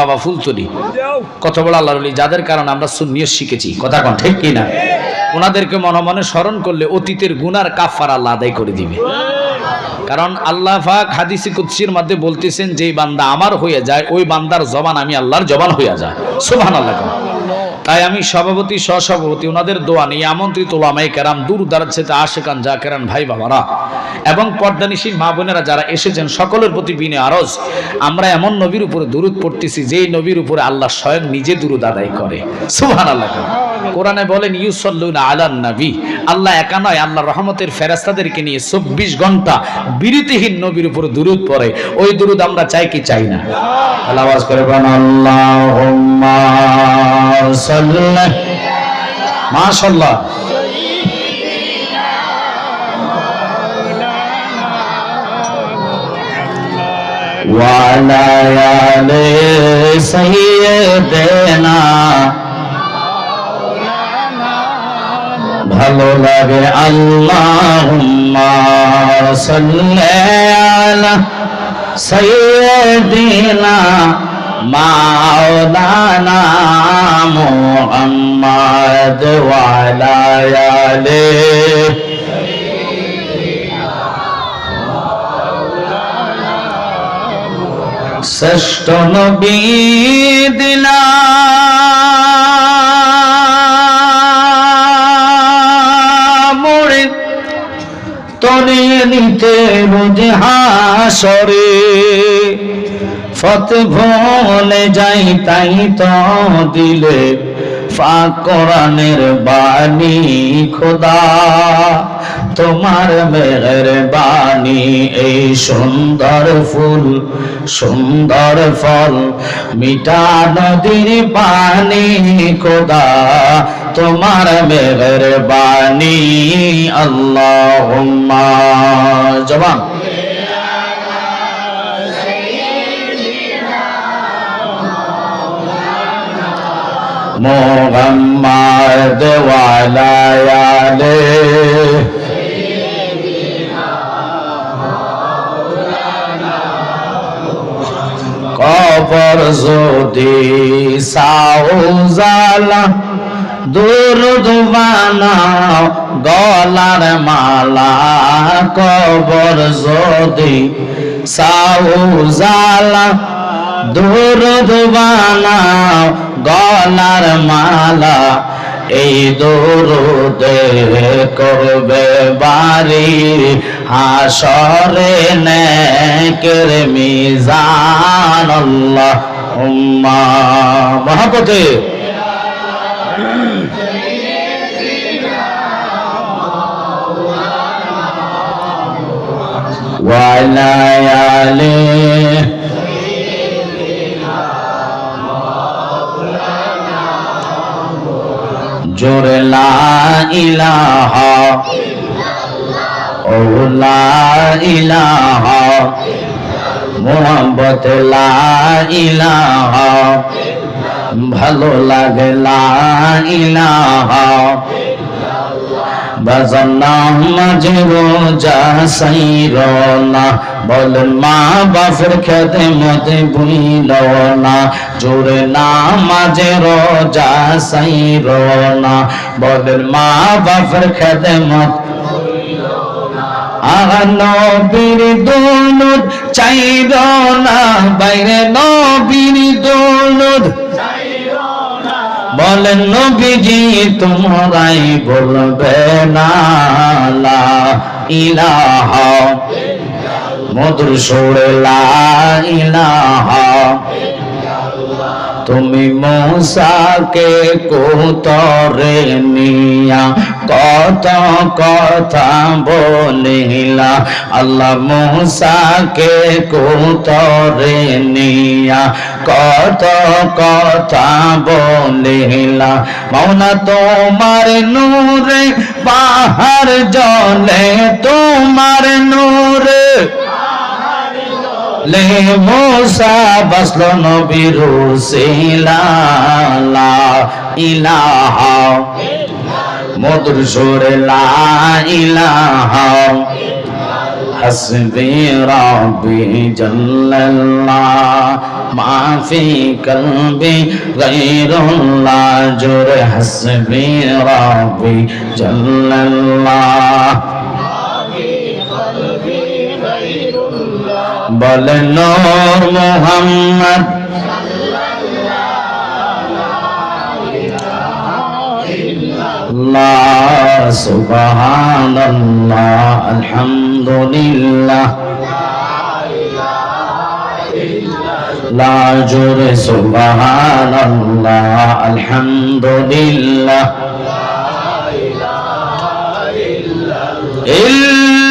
বাবা ফুলতলি। কত বড় আল্লাহ যাদের কারণে আমরা সুন্নিয় শিখেছি। কথা কন ঠিক কিনা ওনাদেরকে মনে মনে স্মরণ করলে অতীতের গুনার কাফার আল্লাহ আদায় করে দিবে। কারণ আল্লাহ ফাক হাদিসি কুৎসির মধ্যে বলতেছেন, যেই বান্দা আমার হয়ে যায়, ওই বান্দার জবান আমি আল্লাহর জবান হয়ে যায়। সুবহানাল্লাহ আল্লাহ তাই আমি সভাপতি সহসভাপতি ওনাদের দোয়া নিয়ে আমন্ত্রিত ওলামাই কেরাম, দূর দারাজেতে আশেকান যা কেরান ভাই বাবারা এবং পর্দানিশীল মা বোনেরা যারা এসেছেন, সকলের প্রতি বিনে আরজ। আমরা এমন নবীর উপরে দূরত পড়তেছি, যেই নবীর উপরে আল্লাহ স্বয়ং নিজে দূরদ আদায় করে। সুহান আল্লাহ কোরআনে বলেন ইউসল্লুন আলান নবী আল্লাহ একা নয় আল্লাহ রহমতের ফেরাস্তাদেরকে নিয়ে চব্বিশ ঘন্টা বিরতিহীন নবীর উপর দুরুদ পড়ে ওই দুরুদ আমরা চাই কি চাই না তাহলে আওয়াজ করে বলেন আল্লাহুম্মা সাল্লি মাশাআল্লাহ وعلى آل سيدنا ভালো লাগে আল্লাহুম্মা সাল্লি আলা সাইয়্যিদিনা মাওলানা মুহাম্মদ ওয়া আলা আলিহি শ্রেষ্ঠ নবী দিলামরে তরে নিতে রোজে হাসরে। ফত ভলে যাই তাই তো দিলে। ফাকরানের বাণী, খোদা। তোমার মেঘের বাণী এই সুন্দর ফুল, সুন্দর ফল। মিঠা নদীর পানি খোদা। তোমার মেঘের বাণী আল্লাহ জবান। মোহাম্মদ ওয়ালায়ালে কবর যদি সাউজালা দুরুদ বানাও গলার মালা কবর যদি সাউজালা দুরুদ বানাও গলার মালা এই দৌড়তে করবে বাড়ি হাসরে নেকের মিজান আল্লাহ উম্মা মহাপতে وعلى آله জোরে লা ইলাহা ও লা ইলাহা মোহাম্মত লা ইলাহা ভালো লাগে ইলাহা বাজানা মাঝে রোজা সাইরনা বলেন, মা বাপের খেতে মতে ভুইল না। জোরে না, মাঝে রোজা সাইরনা বলেন, মা বাপের খেতে মত আর নবীর দুলুদ চাইর না। বাইরে নবীর দুলুদ বলেন নবীজি তোমরাই বলবে না ইলাহা। মধুর সুর লা ইলাহা। তুমি মৌসাকে কোতরে নিয়া কত কথা বলিলা। আল্লাহ মৌসাকে কোতরে নিয়া কত কথা বলিলা। মৌনা তোমার নূরে, পাহাড় জলে তোমার নূরে। লে মোসা বসল নবীর সিলা ইলাহা মধুর সুরে লা ইলাহা حسبي ربي جل الله ما في قلبي غير الله جر حسبي ربي جل الله বলেন নূর মোহাম্মদ। সুবহানাল্লাহ আলহামদুলিল্লাহ। লা জোরে আলহামদুলিল্লাহ। ইল্লাল্লাহু